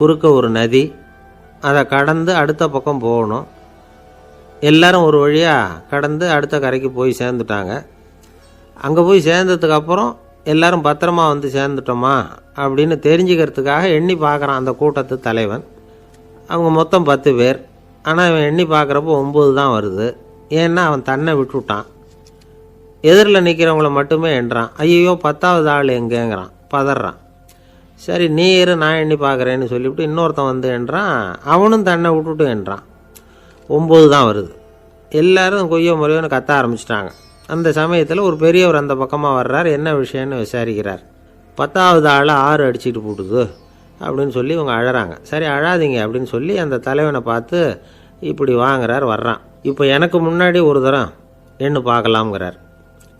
குறுக்க ஒரு நதி. அதை கடந்து அடுத்த பக்கம் போகணும். எல்லாரும் ஒரு வழியாக கடந்து அடுத்த கரைக்கு போய் சேர்ந்துட்டாங்க. அங்கே போய் சேர்ந்ததுக்கப்புறம் எல்லாரும் பத்திரமா வந்து சேர்ந்துட்டோமா அப்படின்னு தெரிஞ்சுக்கிறதுக்காக எண்ணி பார்க்குறான் அந்த கூட்டத்து தலைவன். அவங்க மொத்தம் பத்து பேர். ஆனால் இவன் எண்ணி பார்க்குறப்போ ஒம்பது தான் வருது. ஏன்னா அவன் தன்னை விட்டுவிட்டான் எதிரில் நிற்கிறவங்கள மட்டுமே எண்றான். ஐயோ பத்தாவது ஆள் எங்கேங்கிறான்? பதறான். சரி நீ இரு நான் எண்ணி பார்க்குறேன்னு சொல்லிவிட்டு இன்னொருத்தன் வந்து என்றான். அவனும் தன்னை விட்டுட்டு என்றான். ஒம்பது தான் வருது. எல்லாரும் கொய்ய முறையோன்னு கத்த ஆரம்பிச்சிட்டாங்க. அந்த சமயத்தில் ஒரு பெரியவர் அந்த பக்கமாக வர்றார். என்ன விஷயம்னு விசாரிக்கிறார். பத்தாவது ஆள் ஆறு அடிச்சிட்டு போட்டுது அப்படின்னு சொல்லி இவங்க அழகிறாங்க சரி அழாதீங்க அப்படின்னு சொல்லி அந்த தலைவனை பார்த்து இப்படி வாங்குறார் வர்றான். இப்போ எனக்கு முன்னாடி ஒரு தரம் எண்ணு பார்க்கலாம்ங்கிறார்.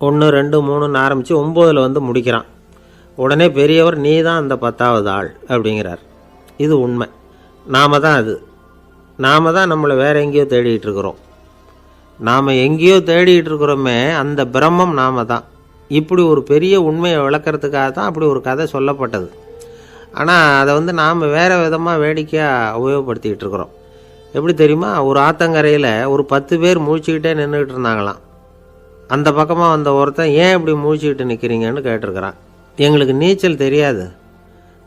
ஒன்று ரெண்டு மூணுன்னு ஆரம்பித்து ஒம்போதில் வந்து முடிக்கிறான். உடனே பெரியவர் நீ தான் அந்த பத்தாவது ஆள் அப்படிங்கிறார். இது உண்மை. நாம தான் அது. நாம தான் நம்மளை வேற எங்கேயோ தேடிட்டு இருக்கிறோம். நாம் எங்கேயோ தேடிட்டு இருக்கிறோமே அந்த பிரம்மம் நாம தான். இப்படி ஒரு பெரிய உண்மையை விளக்கிறதுக்காக தான் அப்படி ஒரு கதை சொல்லப்பட்டது. ஆனால் அதை வந்து நாம் வேறு விதமாக வேடிக்கையாக உபயோகப்படுத்திக்கிட்டு இருக்கிறோம். எப்படி தெரியுமா? ஒரு ஆத்தங்கரையில் ஒரு பத்து பேர் முழிச்சுக்கிட்டே நின்றுக்கிட்டு இருந்தாங்களாம். அந்த பக்கமாக வந்த ஒருத்தன் ஏன் இப்படி முழிச்சுக்கிட்டு நிற்கிறீங்கன்னு கேட்டிருக்கிறான். எங்களுக்கு நீச்சல் தெரியாது.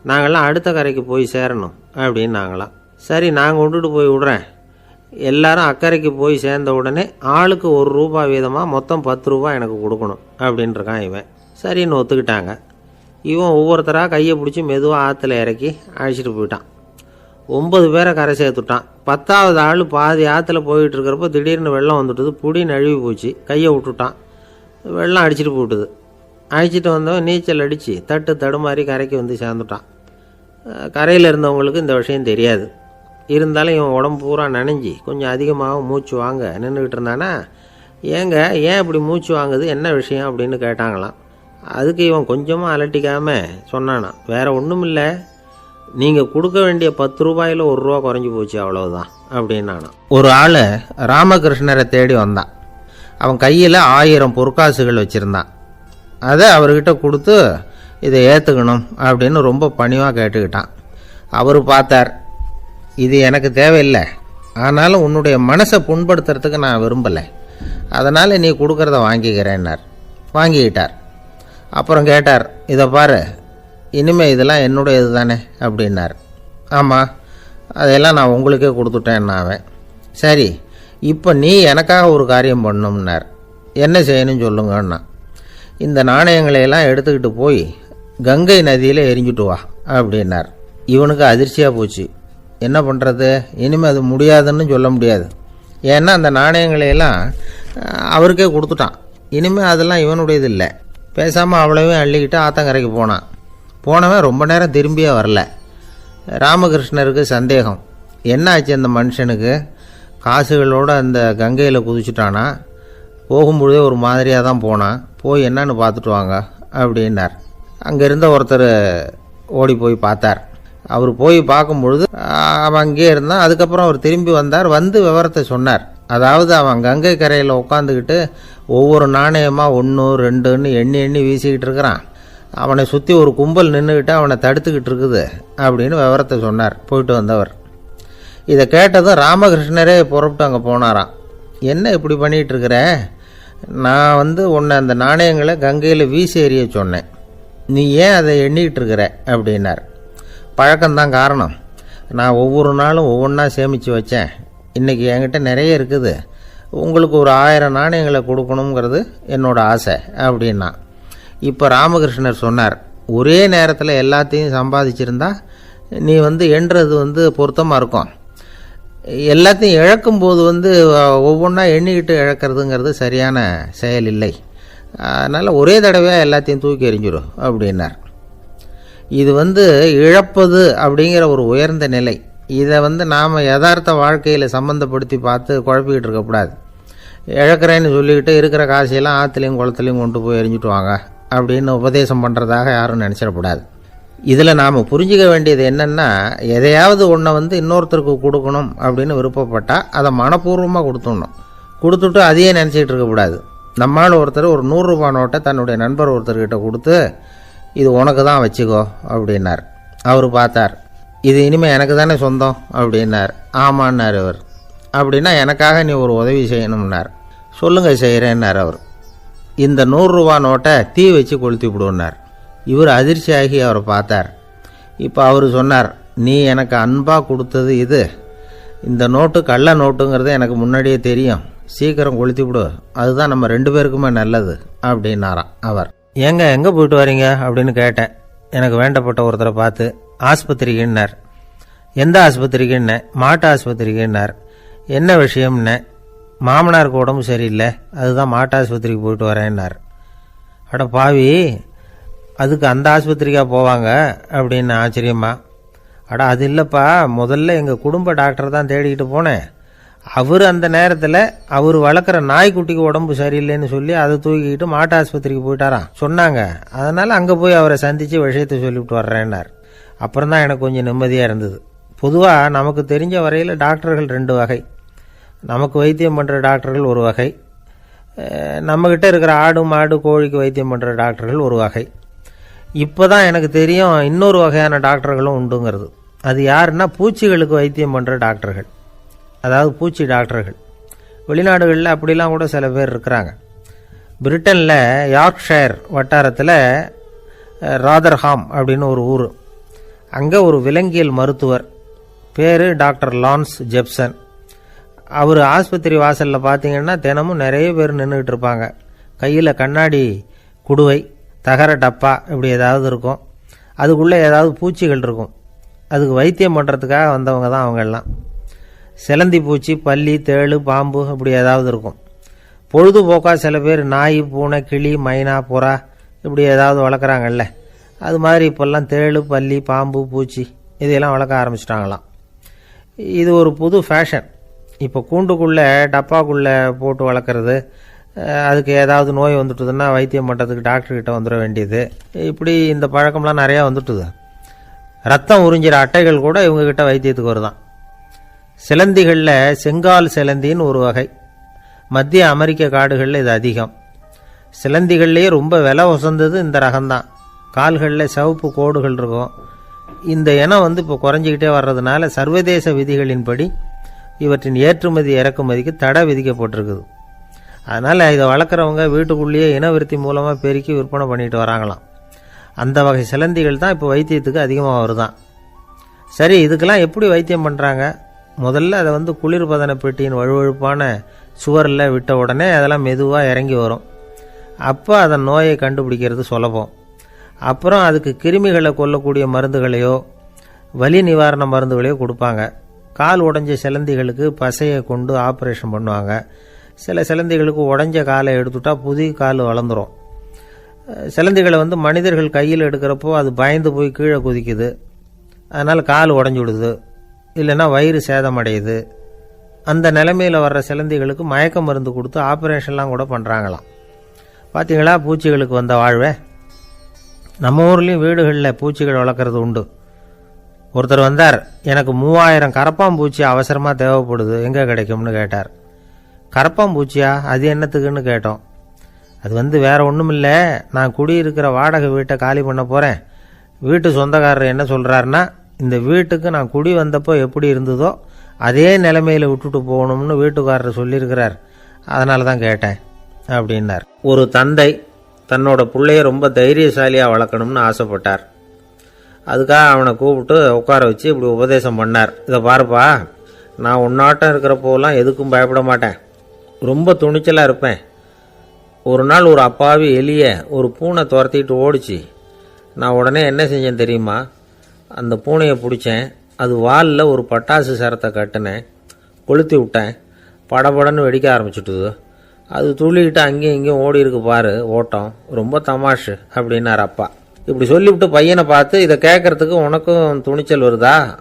நாங்கள்லாம் அடுத்த கரைக்கு போய் சேரணும் அப்படின்னு நாங்களாம். சரி நாங்கள் கொண்டுட்டு போய் விடுறேன். எல்லாரும் அக்கறைக்கு போய் சேர்ந்த உடனே ஆளுக்கு ஒரு ரூபா வீதமாக மொத்தம் பத்து ரூபா எனக்கு கொடுக்கணும் அப்படின்ட்டுருக்கான் இவன். சரின்னு ஒத்துக்கிட்டாங்க. இவன் ஒவ்வொருத்தராக கையை பிடிச்சி மெதுவாக ஆற்றுல இறக்கி அழைச்சிட்டு போயிட்டான். ஒன்பது பேரை கரை சேர்த்துட்டான். பத்தாவது ஆள் பாதி ஆற்றுல போயிட்டு இருக்கிறப்போ திடீர்னு வெள்ளம் வந்துட்டுது. புடி நழுவி போச்சு. கையை விட்டுட்டான். வெள்ளம் அடிச்சிட்டு போட்டுது அழைச்சிட்டு வந்தவன் நீச்சல் அடித்து தட்டு தடுமாறி கரைக்கு வந்து சேர்ந்துட்டான். கரையில் இருந்தவங்களுக்கு இந்த விஷயம் தெரியாது. இருந்தாலும் இவன் உடம்பு பூரா நனைஞ்சி கொஞ்சம் அதிகமாக மூச்சு வாங்க நின்றுக்கிட்டு இருந்தானா ஏங்க ஏன் இப்படி மூச்சு வாங்குது என்ன விஷயம் அப்படின்னு கேட்டாங்களாம். அதுக்கு இவன் கொஞ்சமாக அலட்டிக்காமல் சொன்னானா வேற ஒன்றும் இல்லை நீங்கள் கொடுக்க வேண்டிய பத்து ரூபாயில் ஒரு ரூபா குறைஞ்சி போச்சு அவ்வளோதான் அப்படின்னானா. ஒரு ஆள் ராமகிருஷ்ணரை தேடி வந்தான். அவன் கையில் ஆயிரம் பொற்காசுகள் வச்சுருந்தான். அதை அவர்கிட்ட கொடுத்து இதை ஏற்றுக்கணும் அப்படின்னு ரொம்ப பணிவாக கேட்டுக்கிட்டான். அவர் பார்த்தார் இது எனக்கு தேவையில்லை. ஆனாலும் உன்னுடைய மனசை புண்படுத்துறதுக்கு நான் விரும்பலை. அதனால் நீ கொடுக்குறத வாங்கிக்கிறேன்னார். வாங்கிக்கிட்டார். அப்புறம் கேட்டார் இதை பாரு இனிமேல் இதெல்லாம் என்னுடையது தானே? அப்படின்னார். ஆமாம் அதையெல்லாம் நான் உங்களுக்கே கொடுத்துட்டேன் அவன் சரி இப்போ நீ எனக்காக ஒரு காரியம் பண்ணும்னார். என்ன செய்யணும்னு சொல்லுங்கன்னா இந்த நாணயங்களை எல்லாம் எடுத்துக்கிட்டு போய் கங்கை நதியில் எரிஞ்சுட்டு வா அப்படின்னார். இவனுக்கு அதிர்ச்சியாக போச்சு. என்ன பண்ணுறது இனிமேல் அது முடியாதுன்னு சொல்ல முடியாது. ஏன்னா அந்த நாணயங்களையெல்லாம் அவருக்கே கொடுத்துட்டான். இனிமேல் அதெல்லாம் இவனுடையது இல்லை. பேசாமல் அவ்வளவே அள்ளிக்கிட்டு ஆத்தங்கரைக்கு போனான். போனவன் ரொம்ப நேரம் திரும்பியே வரல. ராமகிருஷ்ணருக்கு சந்தேகம். என்ன ஆச்சு அந்த மனுஷனுக்கு? காசுகளோடு அந்த கங்கையில் குதிச்சுட்டானா? போகும்பொழுதே ஒரு மாதிரியாக தான் போனான். போய் என்னன்னு பார்த்துட்டு வாங்க அப்படின்னார். அங்கே இருந்த ஒருத்தர் ஓடி போய் பார்த்தார். அவர் போய் பார்க்கும்பொழுது அவன் அங்கேயே இருந்தான். அதுக்கப்புறம் அவர் திரும்பி வந்தார். வந்து விவரத்தை சொன்னார். அதாவது அவன் கங்கை கரையில் உட்காந்துக்கிட்டு ஒவ்வொரு நாணயமாக ஒன்று ரெண்டுன்னு எண்ணி எண்ணி வீசிக்கிட்டு இருக்கிறான். அவனை சுற்றி ஒரு கும்பல் நின்றுக்கிட்டு அவனை தடுத்துக்கிட்டு இருக்குது அப்படின்னு விவரத்தை சொன்னார். போயிட்டு வந்தவர். இதை கேட்டதும் ராமகிருஷ்ணரே புறப்பட்டு அங்கே போனாராம். என்ன இப்படி பண்ணிகிட்டு இருக்கிற? நான் வந்து உன்னை அந்த நாணயங்களை கங்கையில் வீசி எறிய சொன்னேன். நீ ஏன் அதை எண்ணிக்கிட்டு இருக்கிற? அப்படின்னார். பழக்கம்தான் காரணம். நான் ஒவ்வொரு நாளும் ஒவ்வொன்றா சேமித்து வச்சேன். இன்றைக்கி என்கிட்ட நிறைய இருக்குது. உங்களுக்கு ஒரு ஆயிரம் நாணயங்களை கொடுக்கணுங்கிறது என்னோட ஆசை அப்படின்னா. இப்போ ராமகிருஷ்ணர் சொன்னார் ஒரே நேரத்தில் எல்லாத்தையும் சம்பாதிச்சிருந்தா நீ வந்து எண்ணுறது வந்து பொருத்தமாக இருக்கும். எல்லாத்தையும் இழக்கும்போது வந்து ஒவ்வொன்றா எண்ணிக்கிட்டு இழக்கிறதுங்கிறது சரியான செயல் இல்லை அதனால் ஒரே தடவையாக எல்லாத்தையும் தூக்கி எறிஞ்சிடும் அப்படின்னார். இது வந்து இழப்பது அப்படிங்கிற ஒரு உயர்ந்த நிலை. இதை வந்து நாம் யதார்த்த வாழ்க்கையில் சம்மந்தப்படுத்தி பார்த்து குழப்பிக்கிட்டு இருக்கக்கூடாது இழக்கிறேன்னு சொல்லிக்கிட்டு இருக்கிற காசையெல்லாம் ஆற்றுலையும் குளத்துலையும் கொண்டு போய் எரிஞ்சிட்டு வாங்க அப்படின்னு உபதேசம் பண்ணுறதாக யாரும் நினச்சிடக்கூடாது. இதில் நாம் புரிஞ்சிக்க வேண்டியது என்னென்னா எதையாவது ஒன்றை வந்து இன்னொருத்தருக்கு கொடுக்கணும் அப்படின்னு விருப்பப்பட்டால் அதை மனப்பூர்வமாக கொடுத்துடணும். கொடுத்துட்டு அதையே நினச்சிக்கிட்டு இருக்கக்கூடாது நம்மால் ஒருத்தர் ஒரு நூறுரூபா நோட்டை தன்னுடைய நண்பர் ஒருத்தர்கிட்ட கொடுத்து இது உனக்கு தான் வச்சுக்கோ அப்படின்னார். அவர் பார்த்தார். இது இனிமேல் எனக்கு தானே சொந்தம் அப்படின்னார். ஆமான்னார் அவர். அப்படின்னா எனக்காக நீ ஒரு உதவி செய்யணும்னார். சொல்லுங்கள் செய்கிறேன்னார் அவர். இந்த நூறுரூவா நோட்டை தீ வச்சு கொளுத்தி விடுன்னார். இவர் அதிர்ச்சியாகி அவரை பார்த்தார். இப்போ அவர் சொன்னார் நீ எனக்கு அன்பாக கொடுத்தது இது. இந்த நோட்டு கள்ள நோட்டுங்கிறது எனக்கு முன்னாடியே தெரியும். சீக்கிரம் கொளுத்தி விடு. அதுதான் நம்ம ரெண்டு பேருக்குமே நல்லது அப்படின்னாராம் அவர். ஏங்க எங்கே போயிட்டு வரீங்க? அப்படின்னு கேட்டேன். எனக்கு வேண்டப்பட்ட ஒருத்தரை பார்த்து ஆஸ்பத்திரிக்குன்னார். எந்த ஆஸ்பத்திரிக்குன்னே? மாட்டு ஆஸ்பத்திரிக்குன்னார். என்ன விஷயம்னே? மாமனாருக்கு உடம்பு சரியில்லை. அதுதான் மாட்டு ஆஸ்பத்திரிக்கு போயிட்டு வரேன்னார். அட பாவி அதுக்கு அந்த ஆஸ்பத்திரிக்கா போவாங்க அப்படின்னு ஆச்சரியமா. அட அது இல்லைப்பா. முதல்ல எங்கள் குடும்ப டாக்டர் தான் தேடிக்கிட்டு போனேன். அவர் அந்த நேரத்தில் அவர் வளர்க்குற நாய்க்குட்டிக்கு உடம்பு சரியில்லைன்னு சொல்லி அதை தூக்கிக்கிட்டு மாட்டு ஆஸ்பத்திரிக்கு போயிட்டாராம். சொன்னாங்க. அதனால் அங்கே போய் அவரை சந்தித்து விஷயத்தை சொல்லிவிட்டு வர்றேன்னார். அப்புறம் தான் எனக்கு கொஞ்சம் நிம்மதியாக இருந்தது. பொதுவாக நமக்கு தெரிஞ்ச வரையில் டாக்டர்கள் ரெண்டு வகை. நமக்கு வைத்தியம் பண்ணுற டாக்டர்கள் ஒரு வகை. நம்மக்கிட்ட இருக்கிற ஆடு மாடு கோழிக்கு வைத்தியம் பண்ணுற டாக்டர்கள் ஒரு வகை. இப்போ தான் எனக்கு தெரியும் இன்னொரு வகையான டாக்டர்களும் உண்டுங்கிறது. அது யாருன்னா பூச்சிகளுக்கு வைத்தியம் பண்ணுற டாக்டர்கள். அதாவது பூச்சி டாக்டர்கள். வெளிநாடுகளில் அப்படிலாம் கூட சில பேர் இருக்கிறாங்க. பிரிட்டனில் யார்க்ஷயர் வட்டாரத்தில் ராதர்ஹாம் அப்படின்னு ஒரு ஊர். அங்கே ஒரு விலங்கியல் மருத்துவர். பேர் டாக்டர் லான்ஸ் ஜெப்சன். அவர் ஆஸ்பத்திரி வாசலில் பார்த்தீங்கன்னா தினமும் நிறைய பேர் நின்றுக்கிட்டு இருப்பாங்க. கையில் கண்ணாடி குடுவை. தகர டப்பா இப்படி ஏதாவது இருக்கும். அதுக்குள்ளே ஏதாவது பூச்சிகள் இருக்கும். அதுக்கு வைத்தியம் பண்ணுறதுக்காக வந்தவங்க தான் அவங்கெல்லாம் சிலந்தி பூச்சி பல்லி தேளு பாம்பு இப்படி ஏதாவது இருக்கும். பொழுதுபோக்காக சில பேர் நாய் பூனை கிளி மைனா புறா இப்படி ஏதாவது வளர்க்குறாங்கல்ல. அது மாதிரி இப்போல்லாம் தேளு பல்லி பாம்பு பூச்சி இதையெல்லாம் வளர்க்க ஆரம்பிச்சிட்டாங்களாம். இது ஒரு புது ஃபேஷன் இப்போ கூண்டுக்குள்ளே டப்பாக்குள்ளே போட்டு வளர்க்குறது அதுக்கு ஏதாவது நோய் வந்துட்டுதுன்னா வைத்தியம் பண்ணுறதுக்கு டாக்டர்கிட்ட வந்துட வேண்டியது. இப்படி இந்த பழக்கம்லாம் நிறையா வந்துட்டுது. ரத்தம் உறிஞ்சிற அட்டைகள் கூட இவங்கக்கிட்ட வைத்தியத்துக்கு வருதான். சிலந்திகளில் செங்கால் சிலந்தின்னு ஒரு வகை. மத்திய அமெரிக்க காடுகளில் இது அதிகம். சிலந்திகள்லேயே ரொம்ப விலை உசந்தது இந்த ரகம்தான். கால்களில் சிவப்பு கோடுகள் இருக்கும். இந்த இனம் வந்து இப்போ குறைஞ்சிக்கிட்டே வர்றதுனால சர்வதேச விதிகளின்படி இவற்றின் ஏற்றுமதி இறக்குமதிக்கு தடை விதிக்கப்பட்டிருக்குது. அதனால் இதை வளர்க்குறவங்க வீட்டுக்குள்ளேயே இனவிருத்தி மூலமாக பெருக்கி விற்பனை பண்ணிட்டு வராங்களாம். அந்த வகை சிலந்திகள் தான் இப்போ வைத்தியத்துக்கு அதிகமாக வருதான் சரி இதுக்கெல்லாம் எப்படி வைத்தியம் பண்ணுறாங்க முதல்ல அதை வந்து குளிர்பதன பெட்டியின் வழுவழுப்பான சுவரில் விட்ட உடனே அதெல்லாம் மெதுவாக இறங்கி வரும். அப்போ அதன் நோயை கண்டுபிடிக்கிறது சுலபம். அப்புறம் அதுக்கு கிருமிகளை கொல்லக்கூடிய மருந்துகளையோ வலி நிவாரண மருந்துகளையோ கொடுப்பாங்க. கால் உடஞ்ச சிலந்திகளுக்கு பசையை கொண்டு ஆப்ரேஷன் பண்ணுவாங்க. சில சிலந்திகளுக்கு உடஞ்ச காலை எடுத்துட்டா புதிய கால் வளர்ந்துரும். சிலந்திகளை வந்து மனிதர்கள் கையில் எடுக்கிறப்போ அது பயந்து போய் கீழே குதிக்குது. அதனால் கால் உடஞ்சி விடுது. இல்லைன்னா வயிறு சேதமடையுது. அந்த நிலைமையில் வர்ற சிலந்திகளுக்கு மயக்க மருந்து கொடுத்து ஆப்ரேஷன்லாம் கூட பண்ணுறாங்களாம் பார்த்தீங்களா பூச்சிகளுக்கு வந்த வாழ்வே. நம்ம ஊர்லேயும் வீடுகளில் பூச்சிகள் வளர்க்குறது உண்டு. ஒருத்தர் வந்தார் எனக்கு மூவாயிரம் கரப்பாம்பூச்சி அவசரமாக தேவைப்படுது. எங்கே கிடைக்கும்னு கேட்டார். கரப்பாம்பூச்சியா அது என்னத்துக்குன்னு கேட்டோம். அது வந்து வேற ஒன்றும் இல்லை நான் குடியிருக்கிற வாடகை வீட்டை காலி பண்ண போகிறேன் வீட்டு சொந்தக்காரர் என்ன சொல்கிறாருன்னா இந்த வீட்டுக்கு நான் குடி வந்தப்போ எப்படி இருந்ததோ அதே நிலைமையில் விட்டுட்டு போகணும்னு வீட்டுக்காரர் சொல்லியிருக்கிறார். அதனால தான் கேட்டேன் அப்படின்னார். ஒரு தந்தை தன்னோட பிள்ளைய ரொம்ப தைரியசாலியாக வளர்க்கணும்னு ஆசைப்பட்டார். அதுக்காக அவனை கூப்பிட்டு உட்கார வச்சு இப்படி உபதேசம் பண்ணார். இதை பாருப்பா நான் உன்னாட்டம் இருக்கிறப்போலாம் எதுக்கும் பயப்பட மாட்டேன். ரொம்ப துணிச்சலாக இருப்பேன். ஒரு நாள் ஒரு அப்பாவி எலிய ஒரு பூனை துரத்திட்டு ஓடிச்சு. நான் உடனே என்ன செஞ்சேன் தெரியுமா? அந்த பூனையை பிடிச்சேன். அது வாலில் ஒரு பட்டாசு சரத்தை கட்டினேன். கொளுத்தி விட்டேன். படபடன்னு வெடிக்க ஆரம்பிச்சுட்டுது. அது துள்ளிக்கிட்டு அங்கேயும் இங்கேயும் ஓடி இருக்கு பாரு ஓட்டம். ரொம்ப தமாஷு அப்படின்னார் அப்பா. இப்படி சொல்லிவிட்டு பையனை பார்த்து இதை கேட்கறதுக்கு உனக்கும் துணிச்சல் வருதா?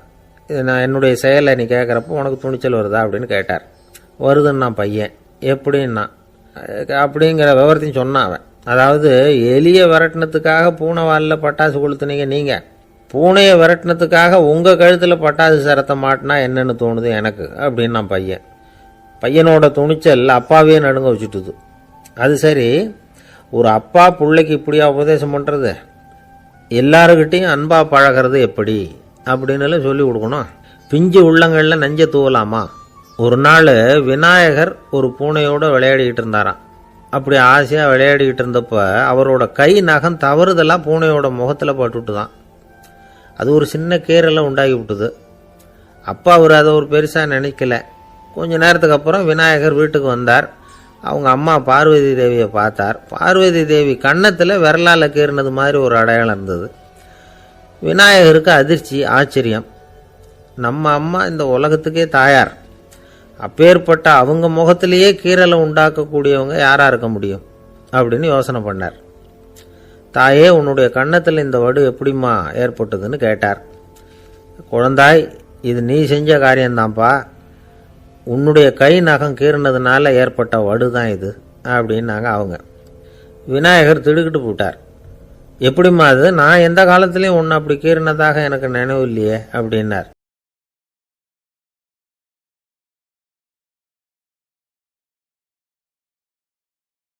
இது நான் என்னுடைய செயலை நீ கேட்குறப்போ உனக்கு துணிச்சல் வருதா? அப்படின்னு கேட்டார். வருதுன்னா பையன். எப்படின்னா அப்படிங்கிற விவரத்தையும் சொன்னான் அவன். அதாவது எலியை விரட்டினத்துக்காக பூனை வாலில் பட்டாசு கொளுத்துனீங்க நீங்கள் பூனையை விரட்டினத்துக்காக உங்கள் கழுத்தில் பட்டாசு சரத்தை மாட்டினா என்னென்னு தோணுது எனக்கு அப்படின்னு நான் பையன். பையனோட துணிச்சல் அப்பாவே நடுங்க வச்சுட்டுது. அது சரி ஒரு அப்பா பிள்ளைக்கு இப்படியா உபதேசம் பண்ணுறது எல்லாருக்கிட்டேயும் அன்பாக பழகிறது எப்படி? அப்படின்னு சொல்லி கொடுக்கணும். பிஞ்சு உள்ளங்களில் நஞ்சை தூவலாமா? ஒரு நாள் விநாயகர் ஒரு பூனையோட விளையாடிக்கிட்டு இருந்தாராம். அப்படி ஆசையாக விளையாடிக்கிட்டு இருந்தப்போ அவரோட கை நகம் தவறுதெல்லாம் பூனையோட முகத்தில் பட்டுட்டு தான் அது ஒரு சின்ன கீறலை உண்டாகி விட்டுது. அப்போ அவர் அதை ஒரு பெருசாக நினைக்கல. கொஞ்ச நேரத்துக்கு அப்புறம் விநாயகர் வீட்டுக்கு வந்தார். அவங்க அம்மா பார்வதி தேவியை பார்த்தார். பார்வதி தேவி கன்னத்தில் விரலால் கீறினது மாதிரி ஒரு அடையாளம் இருந்தது. விநாயகருக்கு அதிர்ச்சி ஆச்சரியம். நம்ம அம்மா இந்த உலகத்துக்கே தாயார். அப்பேற்பட்ட அவங்க முகத்திலேயே கீறலை உண்டாக்கக்கூடியவங்க யாராக இருக்க முடியும்? அப்படின்னு யோசனை பண்ணார். தாயே உன்னுடைய கன்னத்தில் இந்த வடு எப்படிம்மா ஏற்பட்டதுன்னு கேட்டார். குழந்தாய் இது நீ செஞ்ச காரியம்தான்ப்பா. உன்னுடைய கை நகம் கீறினதுனால ஏற்பட்ட வடு தான் இது அப்படின்னாங்க அவங்க. விநாயகர் திடுக்கிட்டு போட்டார். எப்படிம்மா அது? நான் எந்த காலத்துலேயும் ஒன்று அப்படி கீறினதாக எனக்கு நினைவு இல்லையே அப்படின்னார்.